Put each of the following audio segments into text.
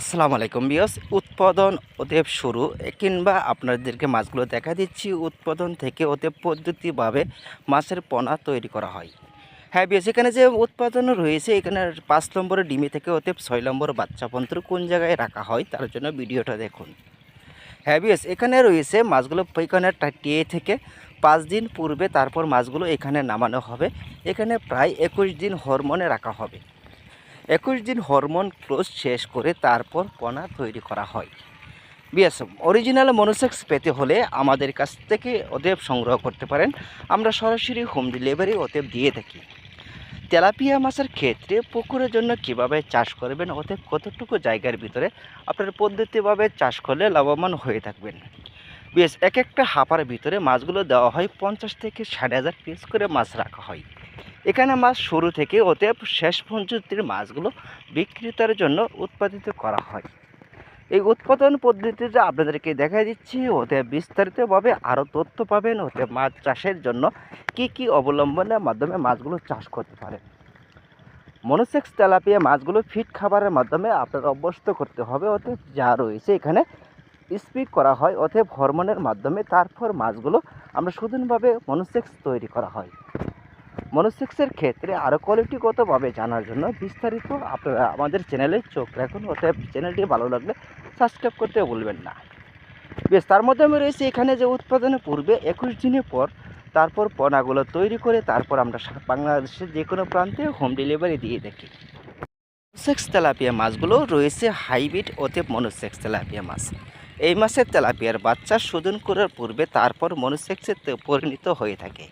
আসসালামু আলাইকুম বিয়স উৎপাদন ওদেব শুরু। কিংবা আপনাদেরকে মাছগুলো দেখা দিচ্ছি। উৎপাদন থেকে ওদের পদ্ধতিভাবে মাছের পোনা তৈরি করা হয়। হ্যাঁ বিয়স এখানে যে উৎপাদন রয়েছে, এখানে পাঁচ নম্বর ডিমি থেকে ওতে ছয় নম্বর বাচ্চা পর্যন্ত কোন জায়গায় রাখা হয়, তার জন্য ভিডিওটা দেখুন। হ্যাঁ বিয়স এখানে রয়েছে মাছগুলো এখানে টিয়ে থেকে পাঁচ দিন পূর্বে তারপর মাছগুলো এখানে নামানো হবে। এখানে প্রায় একুশ দিন হরমোনে রাখা হবে। একুশ দিন হরমোন ক্লোজ শেষ করে তারপর পোনা তৈরি করা হয়। বিএস অরিজিনাল মনোসেক্স পেতে হলে আমাদের কাছ থেকে ওদেব সংগ্রহ করতে পারেন। আমরা সরাসরি হোম ডেলিভারি ওদেব দিয়ে থাকি। তেলাপিয়া মাছের ক্ষেত্রে পুকুরের জন্য কীভাবে চাষ করবেন ওতে কতটুকু জায়গার ভিতরে আপনার পদ্ধতিভাবে চাষ করলে লাভবান হয়ে থাকবেন। বেশ এক একটা হাঁপার ভিতরে মাছগুলো দেওয়া হয় পঞ্চাশ থেকে ষাট হাজার পিস করে মাছ রাখা হয়। এখানে মাছ শুরু থেকে অতএব শেষ পর্যন্ত মাছগুলো বিক্রেতার জন্য উৎপাদিত করা হয়। এই উৎপাদন পদ্ধতিতে আপনাদেরকে দেখা দিচ্ছি ওতে বিস্তারিতভাবে আরও তথ্য পাবেন ওতে মাছ চাষের জন্য কি কি অবলম্বনের মাধ্যমে মাছগুলো চাষ করতে পারেন মনোসেক্স তেলাপিয়া মাছগুলো ফিট খাবারের মাধ্যমে আপনার অভ্যস্ত করতে হবে ওতে যা রয়েছে এখানে স্পিক করা হয়, অতএব হরমোনের মাধ্যমে তারপর মাছগুলো আমরা শুধুভাবে মনোসেক্স তৈরি করা হয়। মনোসেক্সের ক্ষেত্রে আরও কোয়ালিটিগতভাবে জানার জন্য বিস্তারিত আপনারা আমাদের চ্যানেলে চোখ রাখুন। অতএব চ্যানেলটি ভালো লাগলে সাবস্ক্রাইব করতে ভুলবেন না। বেশ, তার মাধ্যমে রয়েছে এখানে যে উৎপাদনের পূর্বে একুশ দিনের পর তারপর পোনাগুলো তৈরি করে তারপর আমরা বাংলাদেশের যে কোনো প্রান্তে হোম ডেলিভারি দিয়ে থাকি। মনোসেক্স তেলাপিয়া মাছগুলো রয়েছে হাইব্রিড, অতএব মনোসেক্স তেলাপিয়া মাছ। এই মাছের তেলাপিয়ার বাচ্চা শোধন করার পূর্বে তারপর মনোসেক্সে পরিণত হয়ে থাকে।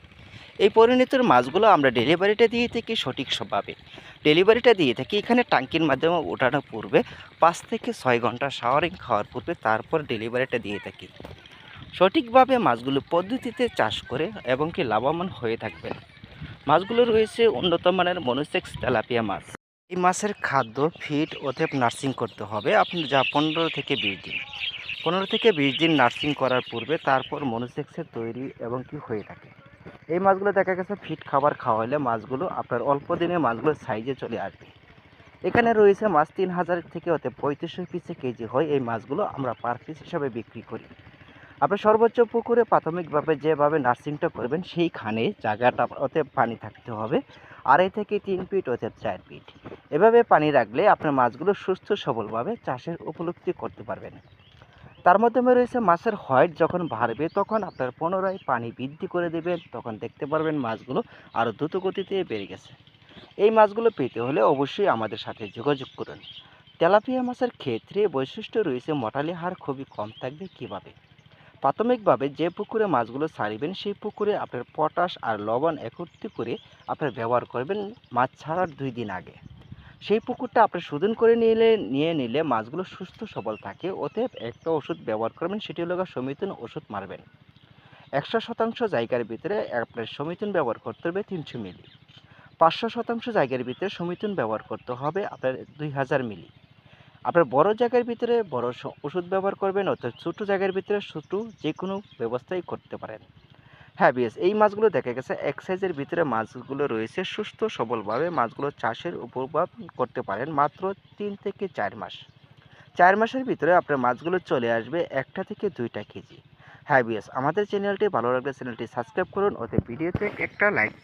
এই পরিণতির মাছগুলো আমরা ডেলিভারিটা দিয়ে থাকি সঠিক সঠিকভাবে ডেলিভারিটা দিয়ে থাকি, এখানে টাঙ্কির মাধ্যমে ওঠানোর পূর্বে পাঁচ থেকে ছয় ঘণ্টা শাওয়ারিং খাওয়ার পূর্বে তারপর ডেলিভারিটা দিয়ে থাকি। সঠিকভাবে মাছগুলো পদ্ধতিতে চাষ করে এবং কি লাভবান হয়ে থাকবেন মাছগুলো রয়েছে উন্নত মানের মনোসেক্স তেলাপিয়া মাছ। এই মাছের খাদ্য, ফিড অতএব নার্সিং করতে হবে। আপনি যা পনেরো থেকে বিশ দিন, পনেরো থেকে বিশ দিন নার্সিং করার পূর্বে তারপর মনোসেক্সের তৈরি এবং কি হয়ে থাকে। এই মাছগুলো দেখা গেছে ফিট খাবার খাওয়াইলে মাছগুলো আপনার অল্প দিনে মাছগুলো সাইজে চলে আসবে। এখানে রয়েছে মাছ তিন হাজার থেকে হতে পঁয়ত্রিশশো পিসে কেজি হয় এই মাছগুলো আমরা পার পিস হিসাবে বিক্রি করি। আপনি সর্বোচ্চ পুকুরে প্রাথমিকভাবে যেভাবে নার্সিংটা করবেন সেইখানে জায়গাটা ওতে পানি থাকতে হবে। আড়াই থেকে তিন ফিট ওতে চার ফিট এভাবে পানি রাখলে আপনার মাছগুলো সুস্থ সবলভাবে চাষের উপলব্ধি করতে পারবেন। তার মাধ্যমে রয়েছে মাছের হোয়াইট যখন বাড়বে তখন আপনার পুনরায় পানি বৃদ্ধি করে দেবেন। তখন দেখতে পারবেন মাছগুলো আরও দ্রুত গতিতে বেড়ে গেছে। এই মাছগুলো পেতে হলে অবশ্যই আমাদের সাথে যোগাযোগ করুন। তেলাপিয়া মাছের ক্ষেত্রে বৈশিষ্ট্য রয়েছে মটালি হার খুবই কম থাকবে কীভাবে? প্রাথমিকভাবে যে পুকুরে মাছগুলো ছাড়িবেন সেই পুকুরে আপনার পটাশ আর লবণ একত্রিত করে আপনার ব্যবহার করবেন মাছ ছাড়ার দুই দিন আগে। সেই পুকুরটা আপনি শোধন করে নিলে, নিয়ে নিলে মাছগুলো সুস্থ সবল থাকে। অতএব একটা ওষুধ ব্যবহার করবেন, সেটি হলো সমিতন ওষুধ মারবেন। একশো শতাংশ জায়গার ভিতরে আপনার সমিতন ব্যবহার করতে হবে তিনশো মিলি। পাঁচশো শতাংশ জায়গার ভিতরে সমিতন ব্যবহার করতে হবে আপনার দুই হাজার মিলি। আপনার বড় জায়গার ভিতরে বড় ওষুধ ব্যবহার করবেন, অর্থাৎ ছোটো জায়গার ভিতরে ছোটো যে কোনো ব্যবস্থাই করতে পারেন। হ্যাঁ বিএস, এই মাছগুলো দেখা গেছে এক সাইজের ভিতরে মাছগুলো রয়েছে সুস্থ, সবলভাবে মাছগুলো চাষের উপভোগ করতে পারেন মাত্র তিন থেকে চার মাস। চার মাসের ভিতরে আপনার মাছগুলো চলে আসবে একটা থেকে দুইটা কেজি। হ্যাঁ বিএস, আমাদের চ্যানেলটি ভালো লাগলে চ্যানেলটি সাবস্ক্রাইব করুন, ওতে ভিডিওতে একটা লাইক করুন।